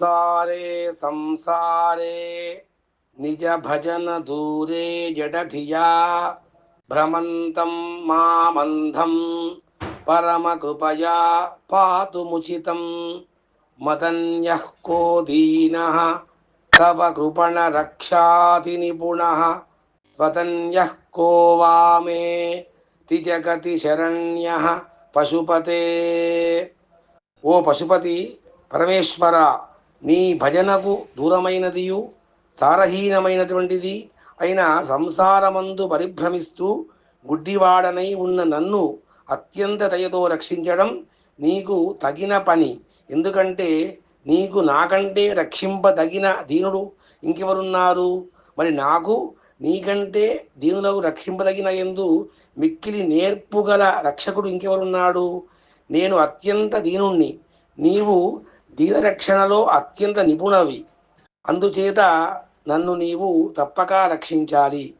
संसारे संसारे, निज भजन दूरे जडधिया। भ्रमन्तं परम कृपया पातु मुचित। मदन्य को दीन, तव कृपण रक्षा निपुण। त्वदन्यः को वा मे तिजगति शरण्य पशुपते। ओ पशुपति परमेश्वरा। నీ భజనకు దూరమైనదియు సారహీనమైనటువంటిది అయిన సంసారమందు పరిభ్రమిస్తూ గుడ్డివాడనై ఉన్న నన్ను అత్యంత దయతో రక్షించడం నీకు తగిన పని. ఎందుకంటే నీకు నాకంటే రక్షింపదగిన దీనుడు ఇంకెవరున్నారు? మరి నాకు నీకంటే దీనులకు రక్షింపదగిన ఎందు మిక్కిలి నేర్పుగల రక్షకుడు ఇంకెవరున్నాడు? నేను అత్యంత దీనుణ్ణి. నీవు దీనరక్షణలో అత్యంత నిపుణవి. అందుచేత నన్ను నీవు తప్పక రక్షించాలి.